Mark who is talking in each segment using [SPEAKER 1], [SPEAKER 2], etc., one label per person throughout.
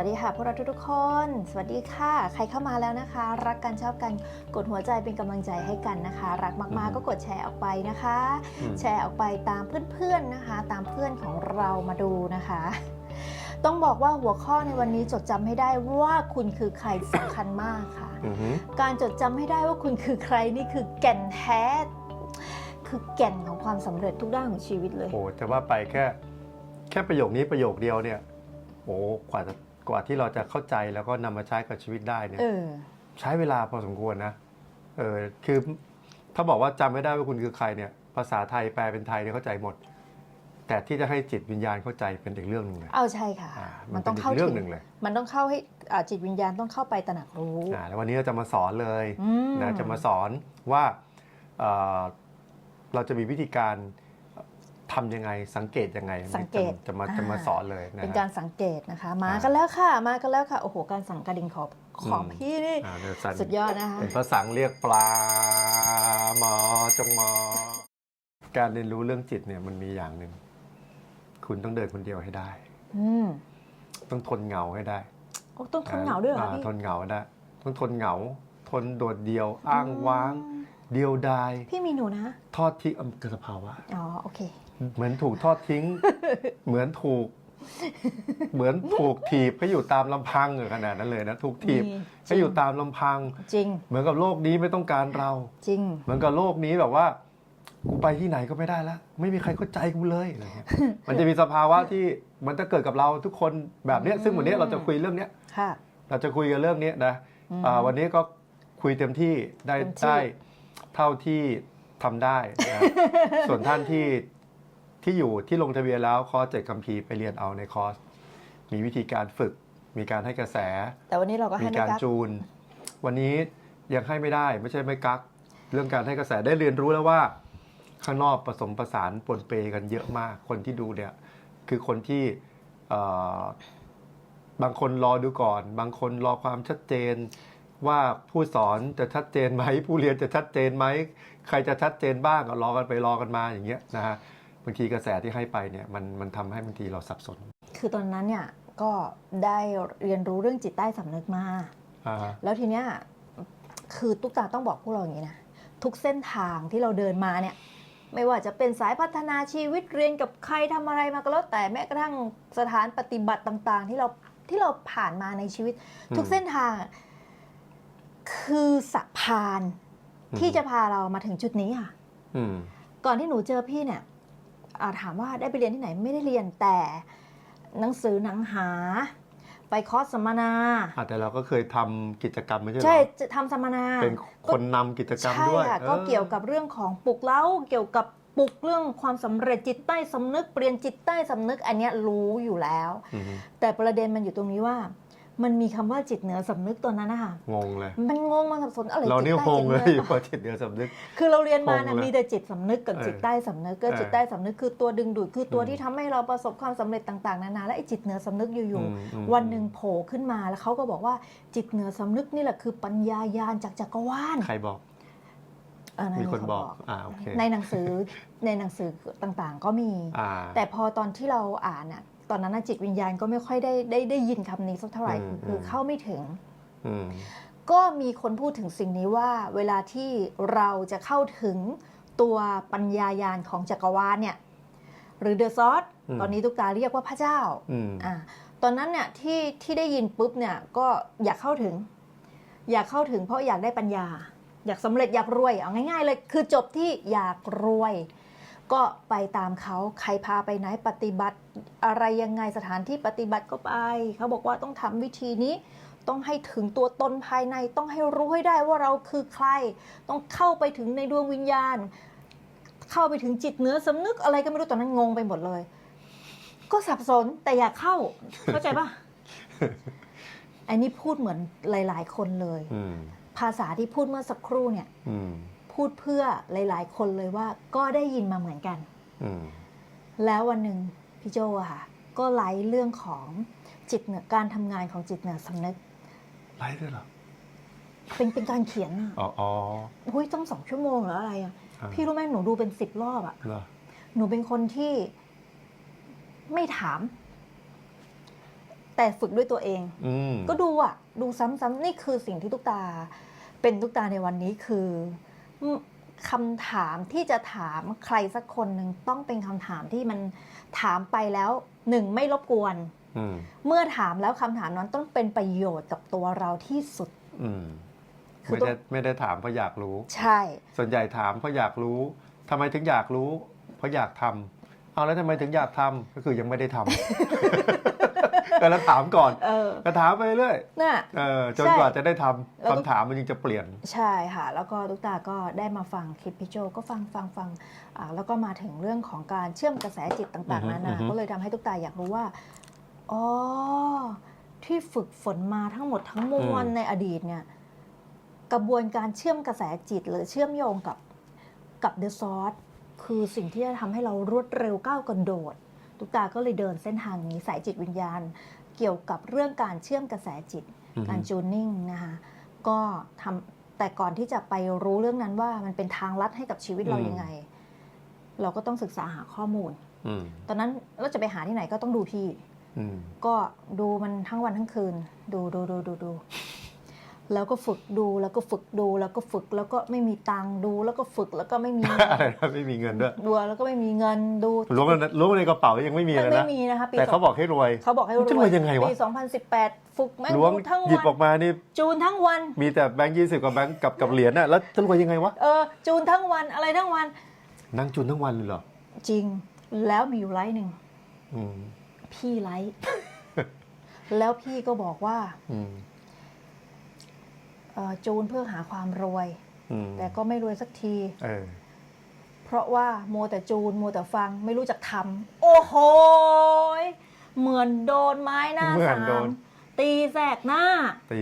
[SPEAKER 1] วัสดีค่ะพวกเราทุกๆคน สวัสดีค่ะ ใครเข้ามาแล้วนะคะ รักกันชอบกันกดหัวใจเป็นกำลังใจให้กันนะคะ รักมากๆ
[SPEAKER 2] อืม
[SPEAKER 1] ก็กดแชร์ออกไปนะคะ
[SPEAKER 2] อืม
[SPEAKER 1] แชร์ออกไปตามเพื่อนๆนะคะ ตามเพื่อนของเรามาดูนะคะ ต้องบอกว่าหัวข้อในวันนี้จดจำให้ได้ว่าคุณคือใครสำคัญมากค่ะ
[SPEAKER 2] อือหือ
[SPEAKER 1] การจดจำให้ได้ว่าคุณคือใครนี่คือแก่นแท้ คือแก่นของความสำเร็จทุกด้านของชีวิตเลย
[SPEAKER 2] โอ้จะว่าไปแค่แค่ประโยคนี้ประโยคเดียวเนี่ยโอ้กว่าจะ กว่าที่เราจะเข้าใจแล้วก็นำมาใช้กับชีวิตได้เนี่ย
[SPEAKER 1] เออ
[SPEAKER 2] ใช้เวลาพอสมควรนะเออคือถ้าบอกว่าจำไม่ได้ว่าคุณคือใครเนี่ย ภาษาไทยแปลเป็นไทยเนี่ยเข้าใจหมด แต่ที่จะให้จิตวิญญาณเข้าใจเป็นอีกเรื่องหนึ่งเลย
[SPEAKER 1] เอาใช่ค่ะ
[SPEAKER 2] อ่า
[SPEAKER 1] มั
[SPEAKER 2] มันน
[SPEAKER 1] ต้
[SPEAKER 2] เป็
[SPEAKER 1] อนง
[SPEAKER 2] อี
[SPEAKER 1] เข้าก
[SPEAKER 2] เรื่
[SPEAKER 1] ถึ
[SPEAKER 2] อง
[SPEAKER 1] ง
[SPEAKER 2] หนึ่งเลย
[SPEAKER 1] มันต้องเข้าให้อ่าจิตวิญญาณต้องเข้าไปตระหนักรู้
[SPEAKER 2] อ่าแล้ววันนี้เราจะมาสอนเลย
[SPEAKER 1] อืม
[SPEAKER 2] นะจะมาสอนว่าเอ่อเราจะมีวิธีการทำยังไงสังเกตยังไง
[SPEAKER 1] สังเกต
[SPEAKER 2] จะมา
[SPEAKER 1] อ่า
[SPEAKER 2] จะมาสอนเลยนะ
[SPEAKER 1] เป็น
[SPEAKER 2] ฮะ
[SPEAKER 1] การสังเกตนะคะมา
[SPEAKER 2] อ่า
[SPEAKER 1] กันแล้วค่ะ มากันแล้วค่ะโอ้โหการสั่งกระดิ่งขอบขอบ
[SPEAKER 2] อืม
[SPEAKER 1] พี่นี่
[SPEAKER 2] อ่าเดี๋ยวสัน
[SPEAKER 1] สุดยอดนะคะ
[SPEAKER 2] เป็นภาษาเรียกปลาหมอจงหมอ การเรียนรู้เรื่องจิตเนี่ยมันมีอย่างหนึ่งคุณต้องเดินคนเดียวให้ได้
[SPEAKER 1] อืม
[SPEAKER 2] ต้องทนเหงาให้ได้
[SPEAKER 1] โอ้ต้องทนเหงาด้วยเหรอ
[SPEAKER 2] อ่
[SPEAKER 1] พี่
[SPEAKER 2] ทนเหงาได้ ต้องทนเหงา ทนโดดเดียวอ้างว้าง เดียวดาย
[SPEAKER 1] พี่มีหนูนะ
[SPEAKER 2] ทอดทิ้งอำเกิดสภาวะ
[SPEAKER 1] อ๋อ โอเค
[SPEAKER 2] เหมือนถูกทอดทิ้ง เหมือนถูก เหมือนถูกถีบให้อยู่ตามลำพังขนาดนั้นเลยนะถูกถีบ
[SPEAKER 1] มี
[SPEAKER 2] ให้อยู่ตามลำพัง
[SPEAKER 1] จริง
[SPEAKER 2] เหมือนกับโลกนี้ไม่ต้องการเรา
[SPEAKER 1] จริง
[SPEAKER 2] เหมือนกับโลกนี้แบบว่า กูไปที่ไหนก็ไม่ได้แล้วไม่มีใครเข้าใจกูเลยอะไรเงี้ย มันจะมีสภาวะที่มันจะเกิดกับเราทุกคนแบบเนี้ย
[SPEAKER 1] อืม
[SPEAKER 2] ซึ่งวันนี้เราจะคุยเรื่องเนี้ย
[SPEAKER 1] ค่ะ
[SPEAKER 2] เราจะคุยกันเรื่องนี้นะ
[SPEAKER 1] อืม
[SPEAKER 2] อ่าวันนี้ก็คุยเต็มที่ได้
[SPEAKER 1] เต็มที่
[SPEAKER 2] ได้เท่าที่ทำได้นะ ส่วนท่านที่ ที่อยู่ที่ลงทะเบียนแล้วคอร์สเจ็ดคัมภีร์ไปเรียนเอาในคอร์ส มีวิธีการฝึก มีการให้กระแส
[SPEAKER 1] แต่วันนี้เราก็
[SPEAKER 2] มี
[SPEAKER 1] ให้ไม่
[SPEAKER 2] การ
[SPEAKER 1] กัก
[SPEAKER 2] จูน วันนี้ยังให้ไม่ได้ไม่ใช่ไม่กัก เรื่องการให้กระแสได้เรียนรู้แล้วว่า ข้างนอกผสมผสานปนเปกันเยอะมากคนที่ดูเนี่ยคือคนที่เอ่อบางคนรอดูก่อน บางคนรอความชัดเจน ว่าผู้สอนจะชัดเจนไหมผู้เรียนจะชัดเจนไหมใครจะชัดเจนบ้างก็รอกันไปรอกันมาอย่างเงี้ยนะฮะ บางทีกระแสที่ให้ไปเนี่ยมันมันทำให้บางทีเราสับสน
[SPEAKER 1] คือตอนนั้นเนี่ยก็ได้เรียนรู้เรื่องจิตใต้สำนึกมา
[SPEAKER 2] อ่าฮะ
[SPEAKER 1] แล้วทีเนี้ยคือตุ๊กตาต้องบอกพวกเราอย่างนี้นะทุกเส้นทางที่เราเดินมาเนี่ย ไม่ว่าจะเป็นสายพัฒนาชีวิตเรียนกับใครทำอะไรมาก็แล้วแต่แม้กระทั่งสถานปฏิบัติต่าง ๆ ที่เราที่เราผ่านมาในชีวิต ทุกเส้นทางอะคือสะพานที่จะพาเรามาถึงจุดนี้ค่ะ
[SPEAKER 2] อืม
[SPEAKER 1] ก่อนที่หนูเจอพี่เนี่ยอ่า ถามว่าได้ไปเรียนที่ไหนไม่ได้เรียนแต่หนังสือหนังหา ไปคอร์สสัมมนา
[SPEAKER 2] อะแต่เราก็เคยทำกิจกรรมไม่ใช่เหรอ
[SPEAKER 1] ใช่จะทำสัมมนา
[SPEAKER 2] เป็นคนนำกิจกรรม
[SPEAKER 1] ใช่
[SPEAKER 2] ด้วย
[SPEAKER 1] ค่ะ
[SPEAKER 2] ออ
[SPEAKER 1] ก็เกี่ยวกับเรื่องของปลุกเล้าเกี่ยวกับปลุกเรื่องความสำเร็จจิตใต้สำนึกเปลี่ยนจิตใต้สำนึกอันเนี้ยรู้อยู่แล้ว
[SPEAKER 2] อืม
[SPEAKER 1] แต่ประเด็นมันอยู่ตรงนี้ว่า มันมีคำว่าจิตเหนือสำนึกตัวนั้นนะคะ
[SPEAKER 2] งงเลย
[SPEAKER 1] มันงงมันสับสนอะไร
[SPEAKER 2] เรานี่
[SPEAKER 1] จิต
[SPEAKER 2] ง
[SPEAKER 1] ใต้
[SPEAKER 2] งเลย
[SPEAKER 1] จิตหนือ
[SPEAKER 2] พอจิตเดียวสำนึก
[SPEAKER 1] คือเราเรียนมานะ
[SPEAKER 2] งงเลย
[SPEAKER 1] มีแต่จิตสำนึกกับ
[SPEAKER 2] เออ
[SPEAKER 1] จิตใต้สำนึกก็
[SPEAKER 2] เออ
[SPEAKER 1] จิตใต้สำนึกคือตัวดึงดูดคือตัว
[SPEAKER 2] อืม
[SPEAKER 1] ที่ทำให้เราประสบความสำเร็จต่างๆนานาและไอ้จิตเหนือสำนึกอยู่
[SPEAKER 2] อืมอืม
[SPEAKER 1] ๆวันหนึ่งโผล่ขึ้นมาแล้วเขาก็บอกว่าจิตเหนือสำนึกนี่แหละคือปัญญายาณจากจักรวาล
[SPEAKER 2] ใครบอก
[SPEAKER 1] เออ
[SPEAKER 2] มีคน
[SPEAKER 1] เขา
[SPEAKER 2] บอกอ่าโอเค
[SPEAKER 1] ในหนังสือในหนังสือต่างๆ ก็มี
[SPEAKER 2] อ่า
[SPEAKER 1] แต่พอตอนที่เราอ่านน่ะ ตอนนั้นน่ะจิตวิญญาณก็ไม่ค่อยได้ได้ได้ยินคำนี้สักเท่าไหร่
[SPEAKER 2] อืม
[SPEAKER 1] คือ
[SPEAKER 2] อืม
[SPEAKER 1] เข้าไม่ถึง
[SPEAKER 2] อืม
[SPEAKER 1] ก็มีคนพูดถึงสิ่งนี้ว่า เวลาที่เราจะเข้าถึงตัวปัญญายาณของจักรวาลเนี่ย หรือเดอะซอส
[SPEAKER 2] อืม
[SPEAKER 1] ตอนนี้ตุกตาเรียกว่าพระเจ้า
[SPEAKER 2] อืม
[SPEAKER 1] อ่าตอนนั้นเนี่ยที่ที่ได้ยินปุ๊บเนี่ยก็อยากเข้าถึง อยากเข้าถึงเพราะอยากได้ปัญญา อยากสำเร็จอยากรวยเอาง่ายๆเลยคือจบที่อยากรวย ก็ไปตามเขาใครพาไปไหนปฏิบัติ อะไรยังไงสถานที่ปฏิบัติก็ไป เขาบอกว่าต้องทำวิธีนี้ ต้องให้ถึงตัวตนภายในต้องให้รู้ให้ได้ว่าเราคือใคร ต้องเข้าไปถึงในดวงวิญญาณ เข้าไปถึงจิตเหนือสำนึกอะไรก็ไม่รู้ตอนนั้นงงไปหมดเลย ก็สับสนแต่อยากเข้าเข้าใจปะอันนี้พูดเหมือนหลาย ๆ คนเลย
[SPEAKER 2] อืม
[SPEAKER 1] ภาษาที่พูดเมื่อสักครู่เนี่ย
[SPEAKER 2] อืม
[SPEAKER 1] พูดเพื่อหลาย ๆ คนเลยว่าก็ได้ยินมาเหมือนกัน
[SPEAKER 2] อืม
[SPEAKER 1] แล้ววันหนึ่งพี่โจอะค่ะ ก็ไลฟ์เรื่องของจิตเหนือการทำงานของจิตเหนือสำนึก
[SPEAKER 2] ไล่ด้วยเหรอ
[SPEAKER 1] เป็นเป็นการเขียนอะ
[SPEAKER 2] อ๋ออ๋อ
[SPEAKER 1] อุ้ยต้องสองชั่วโมงหรืออะไรอะ
[SPEAKER 2] อ่า
[SPEAKER 1] พี่รู้ไหมหนูดูเป็นสิบรอบอะ
[SPEAKER 2] เหรอ
[SPEAKER 1] หนูเป็นคนที่ไม่ถาม แต่ฝึกด้วยตัวเอง
[SPEAKER 2] อืม
[SPEAKER 1] ก็ดูอะดูซ้ำๆนี่คือสิ่งที่ตุ๊กตา เป็นตุ๊กตาในวันนี้คืออืม คำถามที่จะถามใครสักคนหนึ่งต้องเป็นคำถามที่มันถามไปแล้วหนึ่งไม่รบกวน
[SPEAKER 2] อืม
[SPEAKER 1] เมื่อถามแล้วคำถามนั้นต้องเป็นประโยชน์กับตัวเราที่สุด
[SPEAKER 2] อืม
[SPEAKER 1] คือ
[SPEAKER 2] ไม่
[SPEAKER 1] ต้อ
[SPEAKER 2] ได้
[SPEAKER 1] ง
[SPEAKER 2] ไม่ได้ถามเพราะอยากรู้
[SPEAKER 1] ใช่
[SPEAKER 2] ส่วนใหญ่ถามเพราะอยากรู้ทำไมถึงอยากรู้ เพราะอยากทำเอาแล้วทำไมถึงอยากทำก็คือยังไม่ได้ทำ ก็แล้วถามก่อน
[SPEAKER 1] เออ
[SPEAKER 2] ก็ถามไปเรื่อย
[SPEAKER 1] น่ะ
[SPEAKER 2] เออจน
[SPEAKER 1] ใช่
[SPEAKER 2] กว่าจะได้ทำ
[SPEAKER 1] แล้วก็
[SPEAKER 2] คำถามมันยังจะเปลี่ยน
[SPEAKER 1] ใช่ค่ะ แล้วก็ตุ๊กตาก็ได้มาฟังคลิปพี่โจก็ฟังฟังฟังอ่าแล้วก็มาถึงเรื่องของการเชื่อมกระแสจิตต่าง
[SPEAKER 2] อื
[SPEAKER 1] ๆ
[SPEAKER 2] อฮึ
[SPEAKER 1] นา
[SPEAKER 2] อื
[SPEAKER 1] นา
[SPEAKER 2] อฮึ
[SPEAKER 1] ก็เลยทำให้ตุ๊กตาอยากรู้ว่าอ๋อที่ฝึกฝนมาทั้งหมดทั้งมวลในอดีตเนี่ย กระบวนการเชื่อมกระแสจิต หรือเชื่อมโยงกับกับเดอะซอสคือสิ่งที่จะทำให้เรารวดเร็วก้าวกระโดด ตุ๊กตาก็เลยเดินเส้นทางนี้สายจิตวิญญาณ เกี่ยวกับเรื่องการเชื่อมกระแสจิต
[SPEAKER 2] อือฮึ
[SPEAKER 1] การจูนนิ่งนะคะก็ทำแต่ก่อนที่จะไปรู้เรื่องนั้นว่ามันเป็นทางลัดให้กับชีวิตเรายังไง เราก็ต้องศึกษาหาข้อมูล
[SPEAKER 2] อืม
[SPEAKER 1] ตอนนั้นเราจะไปหาที่ไหนก็ต้องดูพี่
[SPEAKER 2] อืม
[SPEAKER 1] ก็ดูมันทั้งวันทั้งคืน ดูดูดูดูดู แล้วก็ฝึกดูแล้วก็ฝึกดูแล้วก็ฝึกแล้วก็ไม่มีตังค์ดูแล้วก็ฝึกแล้วก็ไม่มี
[SPEAKER 2] อะไรนะไม่มีเงินด้วย
[SPEAKER 1] ดูแล้วก็ไม่มีเงินดู
[SPEAKER 2] ล้วงในล้วงในกระเป๋ายังไม่มี
[SPEAKER 1] มั
[SPEAKER 2] เลย
[SPEAKER 1] นไม่
[SPEAKER 2] นะ
[SPEAKER 1] มีนะคะปี
[SPEAKER 2] แต่เขาบอกให้รวย
[SPEAKER 1] เขาบอกให้
[SPEAKER 2] มันจะรวยยังไงวะ
[SPEAKER 1] ปี2018 ฝึกแม่ง
[SPEAKER 2] ล้วง
[SPEAKER 1] ดูทั้ง
[SPEAKER 2] หยิบอ
[SPEAKER 1] วั
[SPEAKER 2] อนกมานี่
[SPEAKER 1] จูนทั้งวัน
[SPEAKER 2] มีแต่แบงค์ยี่สิบกับแบงค์กับกับเหรียญน่ะแล้วจะรวยยังไงวะ
[SPEAKER 1] เออจูนทั้งวันอะไรทั้งวัน
[SPEAKER 2] นั่งจุนทั้งวันเลยเหรอ
[SPEAKER 1] จริงแล้วมีอยู่ไลฟ์หนึ่ง
[SPEAKER 2] อืม
[SPEAKER 1] พี่ไลฟ์แล้วพี่ก็บอกว่า
[SPEAKER 2] อืม
[SPEAKER 1] เอ่อ จูนเพื่อหาความรวย
[SPEAKER 2] อืม
[SPEAKER 1] แต่ก็ไม่รวยสักที
[SPEAKER 2] เออ
[SPEAKER 1] เพราะว่าโมวแต่จูนโมวแต่ฟังไม่รู้จักทำโอ้โหยเหมือนโดนไม้หน้า
[SPEAKER 2] เหมือ
[SPEAKER 1] สาน
[SPEAKER 2] โด
[SPEAKER 1] ม
[SPEAKER 2] น
[SPEAKER 1] ตีแสกหน้า
[SPEAKER 2] ตี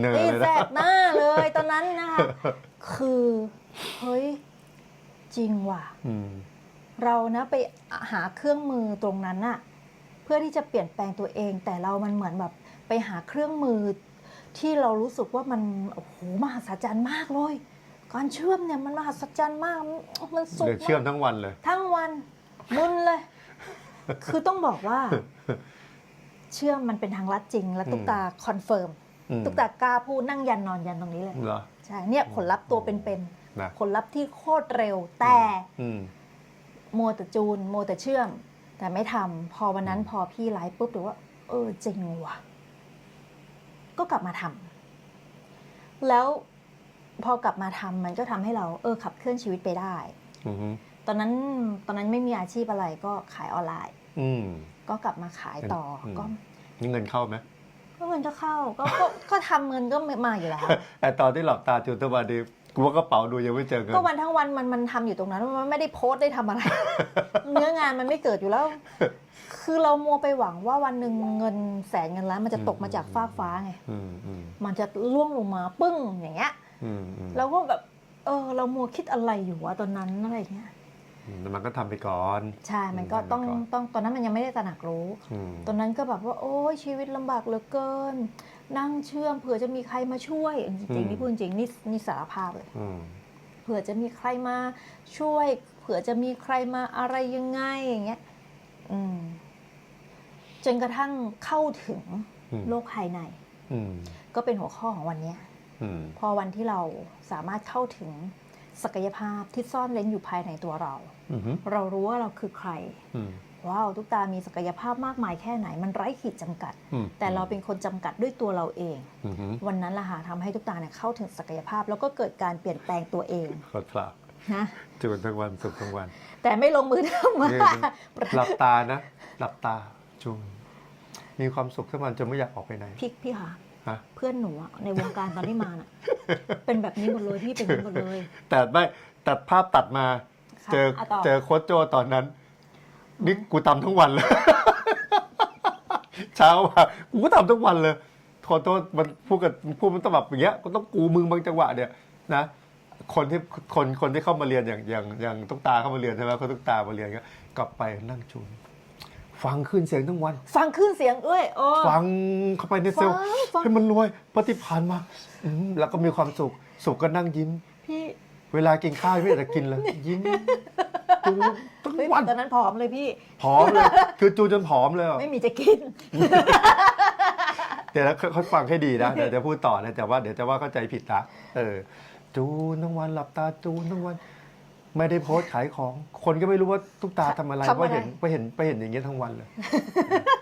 [SPEAKER 2] เนอ
[SPEAKER 1] ตี
[SPEAKER 2] เลย
[SPEAKER 1] แส
[SPEAKER 2] นะ
[SPEAKER 1] กหน้าเลยตอนนั้นนะคะ คือเฮ้ยจริงว่ะ
[SPEAKER 2] อืม
[SPEAKER 1] เรานะไปหาเครื่องมือตรงนั้นน่ะเพื่อที่จะเปลี่ยนแปลงตัวเอง แต่เรามันเหมือนแบบไปหาเครื่องมือ ที่เรารู้สึกว่ามันโอ้โหมหัศจรรย์มากเลย การเชื่อมเนี่ยมันมหัศจรรย์มาก มันสุด
[SPEAKER 2] เดี๋ยวเชื่อม
[SPEAKER 1] มาก
[SPEAKER 2] ทั้งวันเลย
[SPEAKER 1] ทั้งวันมึนเลย คือต้องบอกว่า เชื่อมมันเป็นทางลัดจริง และตุ๊กตาคอนเฟิร์ม
[SPEAKER 2] อืม
[SPEAKER 1] ตุ๊กตากล้าพูดนั่งยันนอนยันตรงนี้เลย
[SPEAKER 2] เหรอ
[SPEAKER 1] ใช่เนี่ยผลลัพธ์ตัวเป็นๆ
[SPEAKER 2] นะ
[SPEAKER 1] ผลลัพธ์ที่โคตรเร็วแต่
[SPEAKER 2] อืม
[SPEAKER 1] มัวแต่จูนมัวแต่เชื่อม แต่ไม่ทำพอวันนั้น
[SPEAKER 2] อืม
[SPEAKER 1] พอพี่ไลฟ์ปุ๊บถือว่า เออจริงว่ะ ก็กลับมาทำแล้วพอกลับมาทำมันก็ทำให้เราเออขับเคลื่อนชีวิตไปได้
[SPEAKER 2] อืม
[SPEAKER 1] ตอนนั้นตอนนั้นไม่มีอาชีพอะไรก็ขายออนไลน์
[SPEAKER 2] อืม
[SPEAKER 1] ก็กลับมาขายต่ออ
[SPEAKER 2] ม
[SPEAKER 1] ก็
[SPEAKER 2] นี่เงินเข้าไหม
[SPEAKER 1] ก็เงินก็เข้าก็ก็ก็ทำเงินก็มาอยู่แล้ว
[SPEAKER 2] แต่ตอนที่หลับตาจุดตัววันดี กูว่ากระเป๋าดูยังไม่เจอเงิน
[SPEAKER 1] ก็วันทั้งวันมันมันทำอยู่ตรงนั้นมันไม่ได้โพสต์ได้ทำอะไร เนื้องานมันไม่เกิดอยู่แล้ว คือเรามัวไปหวังว่าวันหนึ่งเงินแสนเงินล้านมันจะตกมาจากฟากฟ้าไง
[SPEAKER 2] อืมอืม
[SPEAKER 1] มันจะล่วงลงมาปึ้งอย่างเงี้ย
[SPEAKER 2] อืมอืม
[SPEAKER 1] เราก็แบบ เออ เรามัวคิดอะไรอยู่วะตอนนั้นอะไรเงี้ย
[SPEAKER 2] อืมมันก็ทำไปก่อน
[SPEAKER 1] ใช่มันก็
[SPEAKER 2] อืม
[SPEAKER 1] ต้อง
[SPEAKER 2] ก่อน
[SPEAKER 1] ต้องตอนนั้นมันยังไม่ได้ตระหนักรู้
[SPEAKER 2] อืม
[SPEAKER 1] ตอนนั้นก็แบบว่า โอ้ยชีวิตลำบากเหลือเกิน นั่งเชื่อมเผื่อจะมีใครมาช่วย จริงๆนี่พูดจริงๆนี่นี่สารภาพเลย
[SPEAKER 2] อืม
[SPEAKER 1] เผื่อจะมีใครมาช่วย เผื่อจะมีใครมาอะไรยังไงอย่างเงี้ยอืมจนกระทั่งเข้าถึง
[SPEAKER 2] อืม
[SPEAKER 1] โลกภายใน
[SPEAKER 2] อืม
[SPEAKER 1] ก็เป็นหัวข้อของวันเนี้ย
[SPEAKER 2] อืม
[SPEAKER 1] พอวันที่เราสามารถเข้าถึงศักยภาพที่ซ่อนเร้นอยู่ภายในตัวเรา
[SPEAKER 2] อืม
[SPEAKER 1] เรารู้ว่าเราคือใคร
[SPEAKER 2] อืม
[SPEAKER 1] ว้าวทุกตามีศักยภาพมากมายแค่ไหน มันไร้ขีดจำกัด
[SPEAKER 2] อืม
[SPEAKER 1] แต่เราเป็นคนจำกัดด้วยตัวเราเอง
[SPEAKER 2] อืม
[SPEAKER 1] วันนั้นละค่ะทำให้ทุกตาเนี่ยเข้าถึงศักยภาพ แล้วก็เกิดการเปลี่ยนแปลงตัวเอง
[SPEAKER 2] ขอดพลาด
[SPEAKER 1] นะ
[SPEAKER 2] จูนทั้งวันสุขทั้งวัน
[SPEAKER 1] แต่ไม่ลงมือทำ
[SPEAKER 2] เนี่ยมันหลับตานะ หลับตาจูนมีความสุขทั้งวันจนไม่อยากออกไปไหน
[SPEAKER 1] พี่พี่ค่ะ
[SPEAKER 2] ฮะ
[SPEAKER 1] เพื่อนหนูอะในวงการตอนที่มาน่ะ เป็นแบบนี้หมดเลยพี่เป็นแบบนี้หมดเลย
[SPEAKER 2] แต่ไม่ตัดภาพตัดมา
[SPEAKER 1] ค่ะ
[SPEAKER 2] เจอ
[SPEAKER 1] อะต่อ
[SPEAKER 2] เจอโค้ชโจตอนนั้น นี่กูทำทั้งวันเลย เช้ามากูก็ทำทั้งวันเลยขอโทษมันพูดกับพูดมันต้องแบบอย่างเงี้ยก็ต้องกูมึงบางจังหวะเนี่ยนะคนที่คนคนที่เข้ามาเรียนอย่างอย่างอย่างตุ๊กตาเข้ามาเรียนใช่ไหมคนตุ๊กตามาเรียนก็กลับไปนั่งจูนฟังขึ้นเสียงทั้งวัน
[SPEAKER 1] ฟังขึ้นเสียงเอ้ยโอ้
[SPEAKER 2] ฟังเข้าไปในเซลล์
[SPEAKER 1] ฟังฟัง
[SPEAKER 2] ให้มันรวยปฏิพานมาอืมแล้วก็มีความสุข สุขก็นั่งยิ้ม
[SPEAKER 1] พี่
[SPEAKER 2] เวลากินข้าวไม่อยากจะกินเลยยิ้ม จูทั้ง
[SPEAKER 1] เฮ้ย
[SPEAKER 2] วัน
[SPEAKER 1] ตอนนั้นผอมเลยพี่
[SPEAKER 2] ผอมเลย คือจูจนผอมเลยอะ
[SPEAKER 1] ไม่มีจะกิน
[SPEAKER 2] เดี๋ยวนะค่อยๆฟังให้ดีนะเดี๋ยวจะพูดต่อนะแต่ว่าเดี๋ยวจะว่าเข้าใจผิดละเออ จูนทั้งวันหลับตาจูนทั้งวัน ไม่ได้โพสต์ขายของ คนก็ไม่รู้ว่าตุ๊กตาทำอะไร
[SPEAKER 1] ทำอะไร
[SPEAKER 2] เพราะเห็นไปเห็นไปเห็นอย่างเงี้ยทั้งวันเลย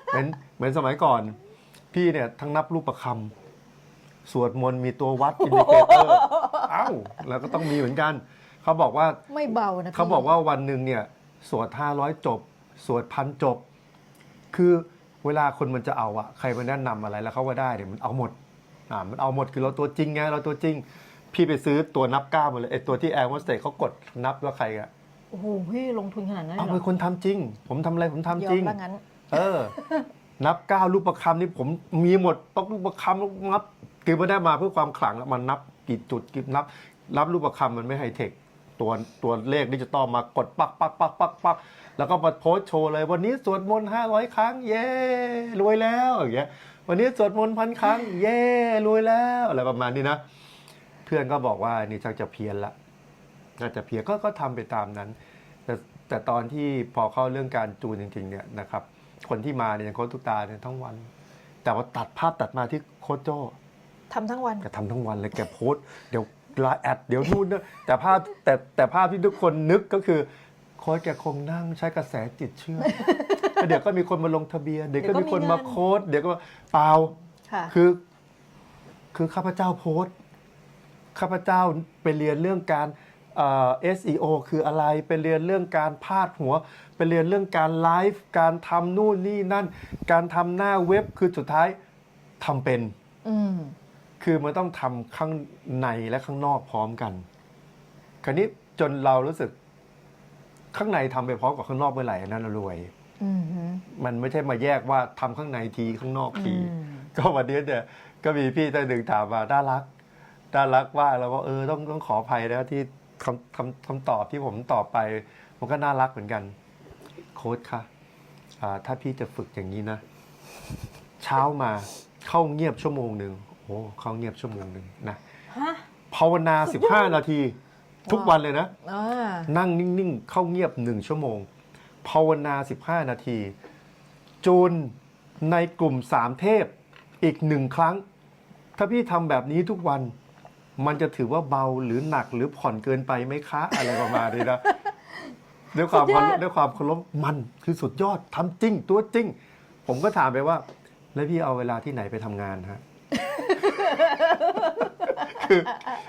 [SPEAKER 2] เหมือนเหมือนสมัยก่อน พี่เนี่ยทั้งนับรูปประคำสวดมนต์มีตัววัดอินดิเคเตอร์ เอ้า แล้วก็ต้องมีเหมือนกัน เขาบอกว่า
[SPEAKER 1] ไม่เบานะพี่
[SPEAKER 2] เขาบอกว่าวันหนึ่งเนี่ยสวดห้าร้อยจบ สวดพันจบ คือเวลาคนมันจะเอาอะใครมาแนะนำอะไรแล้วเขาว่าได้เนี่ยมันเอาหมดอ่ามันเอาหมดคือเราตัวจริงไงเราตัวจริง พี่ไปซื้อตัวนับก้าวมาเลยไอตัวที่แอร์วอสเตเขากดนับว่าใครอะ
[SPEAKER 1] โอ้โหพี่ลงทุนขนาดนั้นเล
[SPEAKER 2] เอา
[SPEAKER 1] ยเหร
[SPEAKER 2] เป็น
[SPEAKER 1] อ
[SPEAKER 2] คนทำจริง ผมทำอะไรผมทำ
[SPEAKER 1] ยอ
[SPEAKER 2] จริ
[SPEAKER 1] ม
[SPEAKER 2] ง
[SPEAKER 1] ว่างั้น
[SPEAKER 2] เออ นับก้าวรูปประคำนี่ผมมีหมดปักรูปประคำนับคือไม่ได้มาเพื่อความขลังแล้วมันนับกี่จุดกี่นับนับรูปประคำมันไม่ไฮเทค ตัวตัวเลขดิจิตอลมากดปักปักปักปักปักแล้วก็มาโพสต์โชว์เลย วันนี้สวดมนต์ห้าร้อยครั้ง เย้รวยแล้วอย่างเงี้ยวันนี้สวดมนต์พันครั้ง เย้รวยแล้วอะไรประมาณนี้นะ เพื่อนก็บอกว่านี่ชักจะเพี้ยนละน่าจะเพี้ยนก็ก็ทำไปตามนั้น แต่แต่ตอนที่พอเข้าเรื่องการจูนจริง ๆ เนี่ยนะครับ คนที่มาเนี่ยอย่างโค้ชตุกตาเนี่ยทั้งวัน แต่ว่าตัดภาพตัดมาที่โค้ชโจ้
[SPEAKER 1] ทำทั้งวัน
[SPEAKER 2] แกทำทั้งวันเลยแกโพสต์เดี๋ยว ไลน์แอดเดี๋ยวนู่นเนอะแต่ภาพแต่แต่ภาพที่ทุกคนนึกก็คือโค้ชแกคงนั่งใช้กระแสจิตเชื่อมแล้วเดี๋ยวก็มีคนมาลงทะเบียน เดี๋ยวก็มีคนมาโค้ดเดี๋ยวก็มาเปล่า
[SPEAKER 1] ค่ะ
[SPEAKER 2] คือ คือข้าพเจ้าโพสต์ข้าพเจ้าไปเรียนเรื่องการเอ่อ SEO คืออะไรไปเรียนเรื่องการพาดหัวไปเรียนเรื่องการไลฟ์การทำนู่นนี่นั่น การทำหน้าเว็บคือสุดท้ายทำเป็น
[SPEAKER 1] อืม
[SPEAKER 2] คือมันต้องทำข้างในและข้างนอกพร้อมกัน คราวนี้จนเรารู้สึก ข้างในทำไปพร้อมกับข้างนอกเมื่อไหร่อันนั้นเรารวย
[SPEAKER 1] อืมฮึ
[SPEAKER 2] มันไม่ใช่มาแยกว่าทำข้างในทีข้างนอกที
[SPEAKER 1] อืม
[SPEAKER 2] ก็วันนี้เนี่ยก็มีพี่ท่านหนึ่งถามมาน่ารักน่ารักว่ากแล้วก็เออต้องต้องขออภัยนะที่คำคำคำตอบที่ผมตอบไป มันก็น่ารักเหมือนกัน โค้ชคะอ่าถ้าพี่จะฝึกอย่างนี้นะ เช้ามาเข้าเงียบชั่วโมงหนึ่งโอ้ เข้าเงียบชั่วโมงหนึ่งนะ
[SPEAKER 1] ฮะ
[SPEAKER 2] ภาวนา 15 นาที ทุกวันเลยนะ
[SPEAKER 1] อ่า
[SPEAKER 2] นั่งนิ่ง ๆ เข้าเงียบหนึ่งชั่วโมง ภาวนา 15 นาที จูนในกลุ่มสามเทพอีกหนึ่งครั้ง ถ้าพี่ทำแบบนี้ทุกวัน มันจะถือว่าเบาหรือหนักหรือผ่อนเกินไปไหมคะ อะไรประมาณนี้นะ ด้วยความเคารพด้วยความเคารพมันคือสุดยอดทำจริงตัวจริง ผมก็ถามไปว่า แล้วพี่เอาเวลาที่ไหนไปทำงานฮะ คือ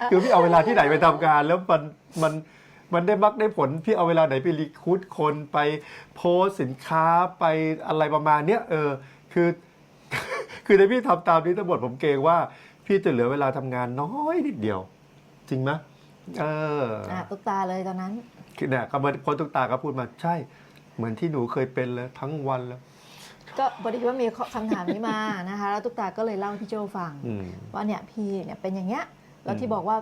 [SPEAKER 2] คือพี่เอาเวลาที่ไหนไปทำงานแล้วมันมันมันได้มักได้ผลพี่เอาเวลาไหนไปรีคูดคนไปโพสต์สินค้าไปอะไรประมาณเนี้ยเออคือ คือในพี่ทำตามนี้ทั้งหมดผมเกรงว่า พี่จะเหลือเวลาทำงานน้อยนิดเดียว จริงไหมเออ
[SPEAKER 1] อ่าตุ๊กตาเลยตอนนั้น
[SPEAKER 2] คือเนี่ยก็มาพอตุกตาก็พูดมาใช่ เหมือนที่หนูเคยเป็นเลยทั้งวันแล้ว
[SPEAKER 1] ก็พอดีว่ามีคำถามนี้มานะคะ แล้วตุ๊กตาก็เลยเล่าให้พี่โจฟัง
[SPEAKER 2] อืม
[SPEAKER 1] ว่าเนี่ยพี่เนี่ยเป็นอย่างเงี้ยแล้ว
[SPEAKER 2] อื
[SPEAKER 1] ที่
[SPEAKER 2] ม
[SPEAKER 1] บอกว่า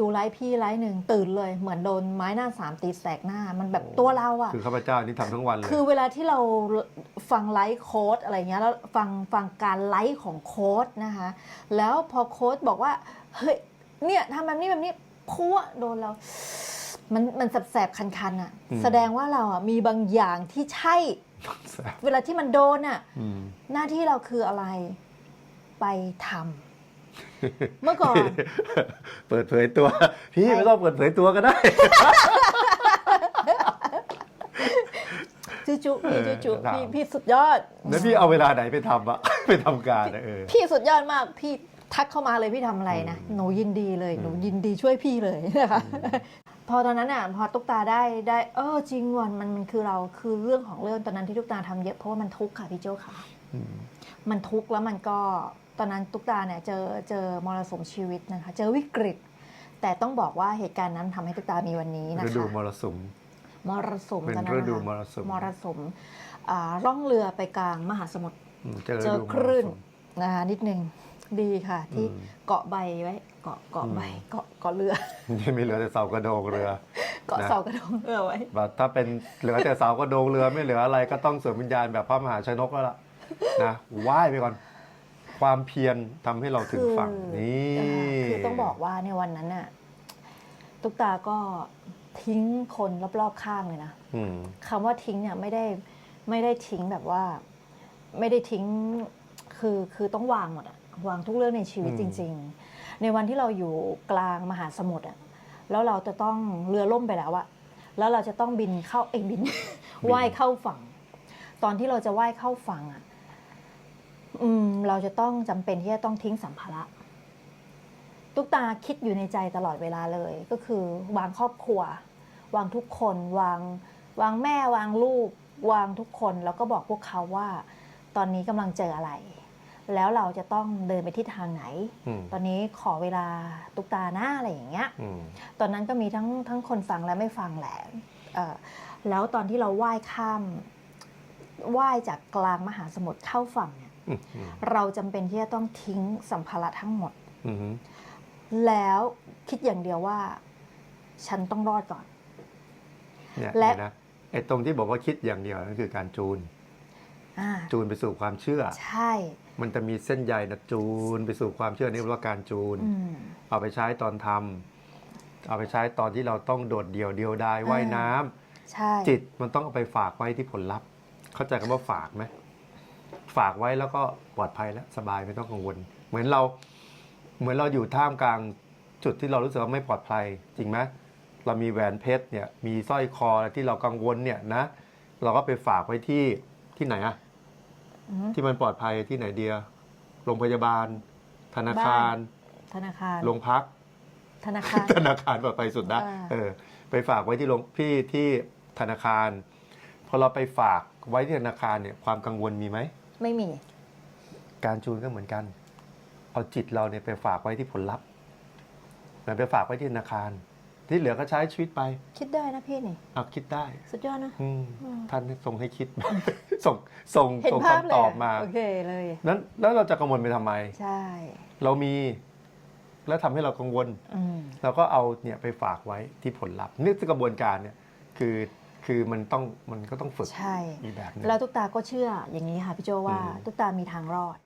[SPEAKER 1] ดูไลฟ์พี่ไลฟ์หนึ่งตื่นเลย เหมือนโดนไม้หน้าสามตีแสกหน้า มันแบบตัวเราอะ
[SPEAKER 2] คือข้าพเจ้านี่ทำทั้งวันเลย
[SPEAKER 1] คือเวลาที่เราฟังไลฟ์โค้ดอะไรเงี้ยแล้วฟังฟังการไลฟ์ของโค้ดนะคะ แล้วพอโค้ดบอกว่าเฮ้ยเนี่ยทำแบบนี้แบบนี้พัวโดนเรา มันมันแสบๆคันๆอะ
[SPEAKER 2] อืม
[SPEAKER 1] แสดงว่าเราอะมีบางอย่างที่ใช่
[SPEAKER 2] แซ่บ
[SPEAKER 1] เวลาที่มันโดนอะ
[SPEAKER 2] อืม
[SPEAKER 1] หน้าที่เราคืออะไรไปทำเมื่อก่อน
[SPEAKER 2] เปิดเผยตัว พี่ไม่ต้องเปิดเผยตัวก็ได้
[SPEAKER 1] จุจุพี่
[SPEAKER 2] เอ
[SPEAKER 1] จุ
[SPEAKER 2] อ
[SPEAKER 1] จุ
[SPEAKER 2] ถาม
[SPEAKER 1] พี่พี่สุดยอด
[SPEAKER 2] แล้วพี่เอาเวลาไหนไปทำอะไปทำการอะเออ
[SPEAKER 1] พี่สุดยอดมากพี่ทักเข้ามาเลยพี่ทำอะไรนะ
[SPEAKER 2] อืม
[SPEAKER 1] หนูยินดีเลย
[SPEAKER 2] อืม
[SPEAKER 1] หนูยินดีช่วยพี่เลยนะคะพ อตอนนั้นอะพอตุ๊กตาได้ได้เออจริงวันมันมันคือเราคือเรื่องของเรื่องตอนนั้นที่ตุ๊กตาทำเยอะเพราะว่ามันทุกข์ค่ะพี่โจค่ะ
[SPEAKER 2] อืม
[SPEAKER 1] มันทุกข์แล้วมันก็ตอนนั้นตุ๊กตาเนี่ยเจอเจอมรสุมชีวิตนะคะ เจอวิกฤต แต่ต้องบอกว่าเหตุการณ์นั้นทำให้ตุ๊กตามีวันนี้นะ
[SPEAKER 2] ฤดู
[SPEAKER 1] คะ
[SPEAKER 2] มรสุม
[SPEAKER 1] มรสุม
[SPEAKER 2] เป็น
[SPEAKER 1] ตอนนั้น
[SPEAKER 2] ฤ
[SPEAKER 1] นะคะ
[SPEAKER 2] ดูมรสุม
[SPEAKER 1] มรสุมอ่าล่องเรือไปกลางมหาสมุทร
[SPEAKER 2] อืมเจอ
[SPEAKER 1] เจ
[SPEAKER 2] ฤ
[SPEAKER 1] อ
[SPEAKER 2] ดูม
[SPEAKER 1] ค
[SPEAKER 2] ร
[SPEAKER 1] ลื่น
[SPEAKER 2] สุม
[SPEAKER 1] นะคะนิดนึง ดีค่ะ ที่
[SPEAKER 2] อืม
[SPEAKER 1] เกาะใบไว้เกาะเกาะใบ
[SPEAKER 2] อืม
[SPEAKER 1] เกาะเกาะเรือ
[SPEAKER 2] นี่ไม่เหลือแต่เสากระโดงเรือ
[SPEAKER 1] เกาะ
[SPEAKER 2] นะ
[SPEAKER 1] เสากระดงเรือไว้
[SPEAKER 2] แบบถ้าเป็นเหลือแต่เสากระโดงเรือไม่เหลืออะไรก็ต้องสวมวิญญาณแบบพระมหาชนกแล้วล่ะนะว่ายไปก่อน ความเพียรทำให้เราถึงฝั่ง
[SPEAKER 1] คือ
[SPEAKER 2] นี่
[SPEAKER 1] อ่าคือต้องบอกว่าในวันนั้นน่ะตุ๊กตาก็ทิ้งคนรอบๆข้างเลยนะ
[SPEAKER 2] อืม
[SPEAKER 1] คำว่าทิ้งเนี่ยไม่ได้ไม่ได้ทิ้งแบบว่า ไม่ได้ทิ้งคคือคือต้องวางหมดอะ วางทุกเรื่องในชีวิต
[SPEAKER 2] อื
[SPEAKER 1] จ
[SPEAKER 2] ม
[SPEAKER 1] ริง ๆ ในวันที่เราอยู่กลางมหาสมุทรอะแล้วเราจะต้องเรือล่มไปแล้วอะแล้วเราจะต้องบินเข้าเอยบินว่ายเข้าฝั่ง ตอนที่เราจะว่ายเข้าฝั่งอะอืม เราจะต้องจำเป็นที่จะต้องทิ้งสัมภาระตุ๊กตาคิดอยู่ในใจตลอดเวลาเลย ก็คือวางครอบครัว วางทุกคน วาง วางแม่วางลูก วางทุกคน แล้วก็บอกพวกเขาว่า ตอนนี้กำลังเจออะไร แล้วเราจะต้องเดินไปทิศทางไหน
[SPEAKER 2] อืม
[SPEAKER 1] ตอนนี้ขอเวลาตุ๊กตาหน้าอะไรอย่างเงี้ย
[SPEAKER 2] อืม
[SPEAKER 1] ตอนนั้นก็มีทั้งทั้งคนฟังและไม่ฟังแหละเอ่อแล้วตอนที่เราว่ายข้ามว่ายจากกลางมหาสมุทรเข้าฝั่งเนี่ย
[SPEAKER 2] อืมอืม
[SPEAKER 1] เราจำเป็นที่จะต้องทิ้งสัมภาระทั้งหมด
[SPEAKER 2] อืม
[SPEAKER 1] แล้วคิดอย่างเดียวว่า ฉันต้องรอดก่อน
[SPEAKER 2] เนี่ย
[SPEAKER 1] และ
[SPEAKER 2] เห็นนะไอ้ตรงที่บอกว่าคิดอย่างเดียวนั่นคือการจูน
[SPEAKER 1] อ่า
[SPEAKER 2] จูนไปสู่ความเชื่อ
[SPEAKER 1] ใช่
[SPEAKER 2] มันจะมีเส้นใยนะจูนไปสู่ความเชื่อนี่เรียกว่าการจูน
[SPEAKER 1] อืม
[SPEAKER 2] เอาไปใช้ตอนทำเอาไปใช้ตอนที่เราต้องโดดเดี่ยวเดียวดาย
[SPEAKER 1] อ่า
[SPEAKER 2] ว่ายน้ำ
[SPEAKER 1] ใช่
[SPEAKER 2] จิตมันต้องเอาไปฝากไว้ที่ผลลัพธ์ เข้าใจคำว่าฝากไหมฝากไว้แล้วก็ปลอดภัยแล้วสบายไม่ต้องกังวล เหมือนเรา เหมือนเราอยู่ท่ามกลางจุดที่เรารู้สึกว่าไม่ปลอดภัย จริงไหมเรามีแหวนเพชรเนี่ยมีสร้อยคออะไรที่เรากังวลเนี่ยนะ เราก็ไปฝากไว้ที่ ที่ไหนอะ
[SPEAKER 1] อืม
[SPEAKER 2] ที่มันปลอดภัยที่ไหนเดียโรงพยาบาล ธนาคาร
[SPEAKER 1] ธนาคาร
[SPEAKER 2] โรงพัก
[SPEAKER 1] ธนาคาร
[SPEAKER 2] ธนาคารปลอดภัยสุดนะ
[SPEAKER 1] อ่า
[SPEAKER 2] เออ ไปฝากไว้ที่โรงพี่ที่ธนาคาร พอเราไปฝากไว้ที่ธนาคารเนี่ยความกังวลมีไหม
[SPEAKER 1] ไม่มี
[SPEAKER 2] การจูนก็เหมือนกัน เอาจิตเราเนี่ยไปฝากไว้ที่ผลลัพธ์มันไปฝากไว้ที่ธนาคาร ที่เหลือก็ใช้ชีวิตไป
[SPEAKER 1] คิดได้นะพี่นี่
[SPEAKER 2] เอาคิดได้
[SPEAKER 1] สุดยอดนะ
[SPEAKER 2] อืม
[SPEAKER 1] อืม
[SPEAKER 2] ท่านส่งให้คิด ส่งส่ง
[SPEAKER 1] เห็น
[SPEAKER 2] ส่ง
[SPEAKER 1] ภาพเลย
[SPEAKER 2] คำตอบมา
[SPEAKER 1] โอเคเลย
[SPEAKER 2] นั้นแล้วเราจะกังวลไปทำไม
[SPEAKER 1] ใช่
[SPEAKER 2] เรามี แล้วทำให้เรากังวล
[SPEAKER 1] อืม
[SPEAKER 2] เราก็เอาเนี่ยไปฝากไว้ที่ผลลัพธ์นี่คือกระบวนการเนี่ยคือคือมันต้องมันก็ต้องฝึก
[SPEAKER 1] ใช่
[SPEAKER 2] อีกแบบหนึง
[SPEAKER 1] แล้วตุ๊กตาก็เชื่ออย่างนี้ค่ะพี่โจว่า
[SPEAKER 2] อืม
[SPEAKER 1] ตุ๊กตามีทางรอด